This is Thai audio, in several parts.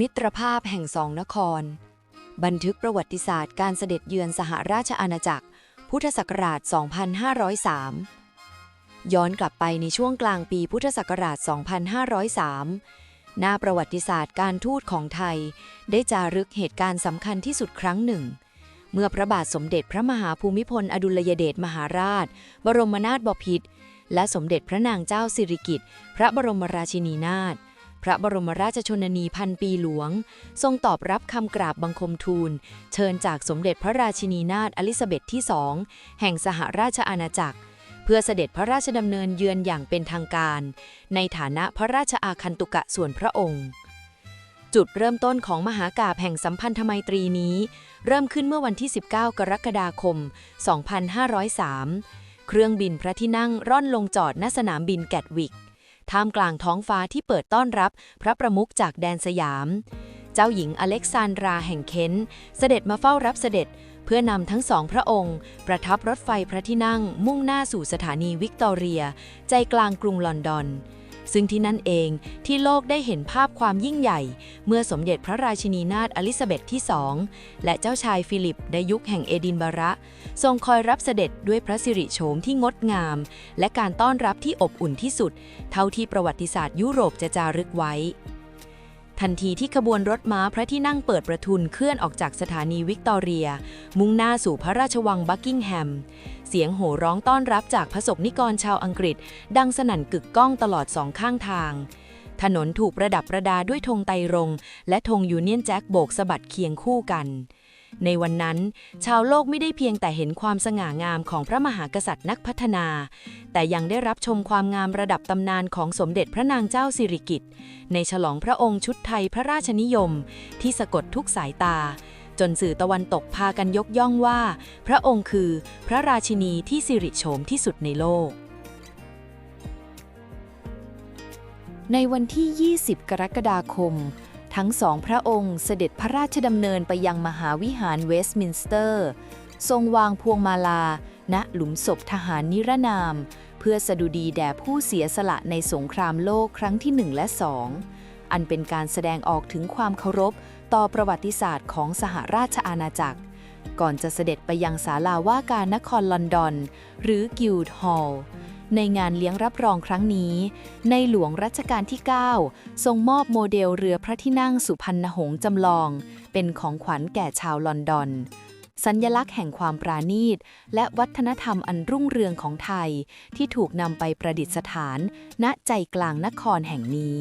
มิตรภาพแห่งสองนคร บันทึกประวัติศาสตร์การเสด็จเยือนสหราชอาณาจักร พุทธศักราช 2503 ย้อนกลับไปในช่วงกลางปีพุทธศักราช 2503 หน้าประวัติศาสตร์การทูตของไทย ได้จารึกเหตุการณ์สำคัญที่สุดครั้งหนึ่ง เมื่อพระบาทสมเด็จพระมหาภูมิพล อดุลยเดชมหาราช บรมนาถบพิตรและสมเด็จพระนางเจ้าสิริกิติ์พระบรมราชินีนาถ ระบรมราชชนนีพันปีหลวง ทรงตอบรับคำกราบบังคมทูล เชิญจากสมเด็จพระราชินีนาถอลิซาเบธที่สองแห่งสหราชอาณาจักร เพื่อเสด็จพระราชดำเนินเยือนอย่างเป็นทางการ ในฐานะพระราชอาคันตุกะส่วนพระองค์ จุดเริ่มต้นของมหากาพย์แห่งสัมพันธไมตรีนี้ เริ่มขึ้นเมื่อวันที่ 19 กรกฎาคม 2503 เครื่องบินพระที่นั่งร่อนลงจอดณสนามบินแกตวิก ท่ามกลางท้องฟ้าที่เปิดต้อนรับพระประมุขจากแดนสยาม เจ้าหญิงอเล็กซานดราแห่งเคนเสด็จมาเฝ้ารับเสด็จ เพื่อนำทั้งสองพระองค์ ประทับรถไฟพระที่นั่งมุ่งหน้าสู่สถานีวิกตอเรีย ใจกลางกรุงลอนดอนซึ่งที่นั่นเองที่โลกได้เห็นภาพความยิ่งใหญ่ เมื่อสมเด็จพระราชินีนาถอลิซาเบธที่สองและเจ้าชายฟิลิปในยุคแห่งเอดินบะระ ทรงคอยรับเสด็จด้วยพระสิริโฉมที่งดงาม และการต้อนรับที่อบอุ่นที่สุด เท่าที่ประวัติศาสตร์ยุโรปจะจารึกไว้ ทันทีที่ขบวนรถม้าพระที่นั่งเปิดประทุนเคลื่อนออกจากสถานีวิกตอเรีย มุ่งหน้าสู่พระราชวังบักกิงแฮมเสียงโห่ร้องต้อนรับจากพระสกนิกรชาวอังกฤษ ดังสนั่นกึกก้องตลอดสองข้างทาง ถนนถูกประดับประดาด้วยธงไตรง และธงยูเนียนแจ็คโบกสะบัดเคียงคู่กัน ในวันนั้น ชาวโลกไม่ได้เพียงแต่เห็นความสง่างามของพระมหากษัตริย์นักพัฒนา แต่ยังได้รับชมความงามระดับตำนานของสมเด็จพระนางเจ้าสิริกิติ์ในฉลองพระองค์ชุดไทยพระราชนิยม ที่สะกดทุกสายตา จนสื่อตะวันตกพากันยกย่องว่า พระองค์คือพระราชินีที่สิริโฉมที่สุดในโลก ในวันที่ 20 กรกฎาคม ทั้งสองพระองค์เสด็จพระราชดำเนินไปยังมหาวิหารเวสต์มินสเตอร์ ทรงวางพวงมาลา ณหลุมศพทหารนิรนาม เพื่อสดุดีแด่ผู้เสียสละในสงครามโลกครั้งที่1และ2อันเป็นการแสดงออกถึงความเคารพต่อประวัติศาสตร์ของสหราชอาณาจักร ก่อนจะเสด็จไปยังศาลาว่าการนครลอนดอน หรือกิลด์ฮอลล์ ในงานเลี้ยงรับรองครั้งนี้ ในหลวงรัชกาลที่ 9 ทรงมอบโมเดลเรือพระที่นั่งสุพรรณหงษ์จำลอง เป็นของขวัญแก่ชาวลอนดอน สัญญลักษณ์แห่งความปราณีต และวัฒนธรรมอันรุ่งเรืองของไทย ที่ถูกนำไปประดิษฐาน ณใจกลางนครแห่งนี้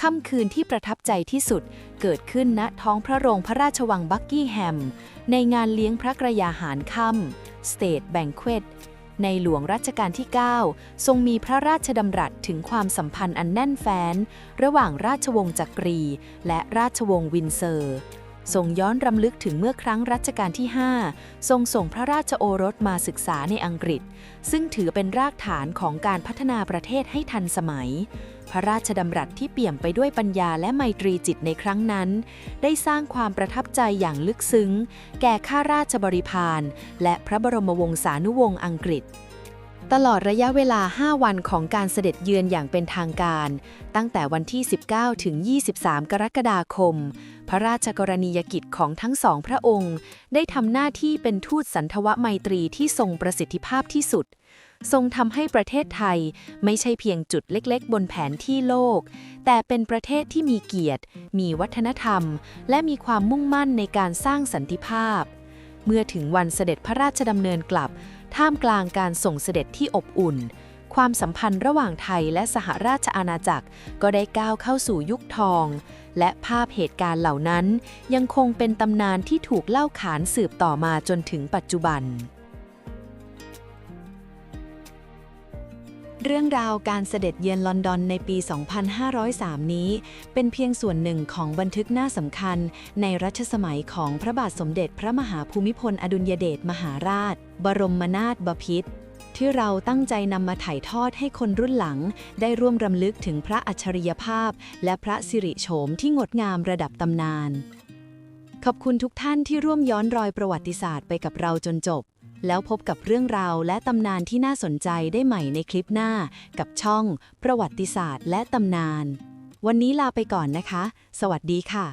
ค่ำคืนที่ประทับใจที่สุดเกิดขึ้นณท้องพระโรงพระราชวังบักกี้แฮม ในงานเลี้ยงพระกระยาหารค่ำ State Banquet ในหลวงรัชกาลที่ 9 ทรงมีพระราชดำรัสถึงความสัมพันธ์อันแน่นแฟ้น ระหว่างราชวงศ์จักรี และราชวงศ์วินเซอร์ ทรงย้อนรำลึกถึงเมื่อครั้งรัชกาลที่ 5 ทรงส่งพระราชโอรสมาศึกษาในอังกฤษ ซึ่งถือเป็นรากฐานของการพัฒนาประเทศให้ทันสมัย พระราชดำรัสที่เปี่ยมไปด้วยปัญญาและไมตรีจิตในครั้งนั้น ได้สร้างความประทับใจอย่างลึกซึ้ง แก่ข้าราชบริพารและพระบรมวงศานุวงศ์อังกฤษตลอดระยะเวลา 5 วันของการเสด็จเยือนอย่างเป็นทางการ ตั้งแต่วันที่ 19 ถึง 23 กรกฎาคม พระราชกรณียกิจของทั้งสองพระองค์ ได้ทำหน้าที่เป็นทูตสันทวไมตรีที่ทรงประสิทธิภาพที่สุด ทรงทำให้ประเทศไทยไม่ใช่เพียงจุดเล็กๆ บนแผนที่โลก แต่เป็นประเทศที่มีเกียรติ มีวัฒนธรรม และมีความมุ่งมั่นในการสร้างสันติภาพ เมื่อถึงวันเสด็จพระราชดำเนินกลับ ท่ามกลางการส่งเสด็จที่อบอุ่น ความสัมพันธ์ระหว่างไทยและสหราชอาณาจักร ก็ได้ก้าวเข้าสู่ยุคทอง และภาพเหตุการณ์เหล่านั้น ยังคงเป็นตำนานที่ถูกเล่าขานสืบต่อมาจนถึงปัจจุบัน เรื่องราวการเสด็จเยือนลอนดอนในปี 2503 นี้ เป็นเพียงส่วนหนึ่งของบันทึกหน้าสำคัญ ในรัชสมัยของพระบาทสมเด็จพระมหาภูมิพลอดุลยเดชมหาราช บรมนาถบพิตร ที่เราตั้งใจนำมาถ่ายทอดให้คนรุ่นหลัง ได้ร่วมรำลึกถึงพระอัจฉริยภาพ และพระสิริโฉมที่งดงามระดับตำนาน ขอบคุณทุกท่านที่ร่วมย้อนรอยประวัติศาสตร์ไปกับเราจนจบ แล้วพบกับเรื่องราวและตำนานที่น่าสนใจได้ใหม่ในคลิปหน้า กับช่อง ประวัติศาสตร์ และตำนาน วันนี้ลาไปก่อนนะคะ สวัสดีค่ะ